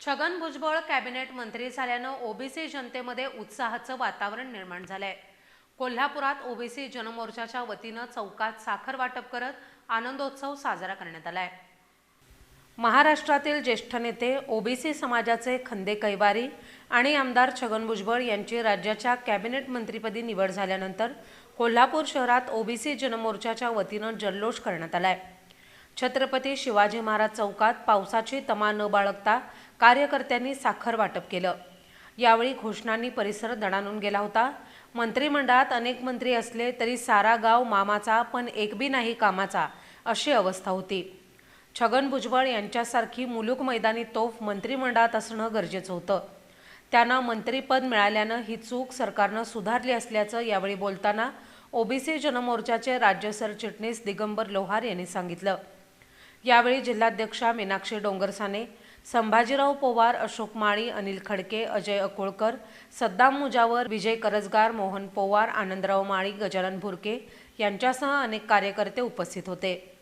Chhagan Bhujbal cabinet मंत्री झाल्यानं OBC जनतेमध्ये उत्साहाचं वातावरण निर्माण झालंय. कोल्हापुरात ओबीसी जनमोर्चाच्या वतीनं चौकात साखर वाटप करत आनंदोत्सव साजरा करण्यात आलाय. महाराष्ट्रातील ज्येष्ठ नेते ओबीसी समाजाचे खंदे कैवारी आणि आमदार छगन भुजबळ यांची राज्याच्या कॅबिनेट मंत्रीपदी निवड झाल्यानंतर कोल्हापूर शहरात ओबीसी जनमोर्चाच्या वतीनं जल्लोष करण्यात आलाय. छत्रपती शिवाजी महाराज चौकात पावसाची तमा न बाळगता कार्यकर्त्यांनी साखर वाटप केलं. यावेळी घोषणांनी परिसर दणानून गेला होता. मंत्रिमंडळात अनेक मंत्री असले तरी सारा गाव मामाचा पण एकबी नाही कामाचा अशी अवस्था होती. छगन भुजबळ यांच्यासारखी मुलूक मैदानी तोफ मंत्रिमंडळात असणं गरजेचं होतं. त्यांना मंत्रीपद मिळाल्यानं ही चूक सरकारनं सुधारली असल्याचं यावेळी बोलताना ओबीसी जनमोर्चाचे राज्य सरचिटणीस दिगंबर लोहार यांनी सांगितलं. यावेळी जिल्हाध्यक्षा मीनाक्षी डोंगरसाने संभाजीराव पोवार अशोक माळी अनिल खडके अजय अकोळकर सद्दाम मुजावर विजय करजगार मोहन पोवार आनंदराव माळी गजानन भुरके यांच्यासह अनेक कार्यकर्ते उपस्थित होते.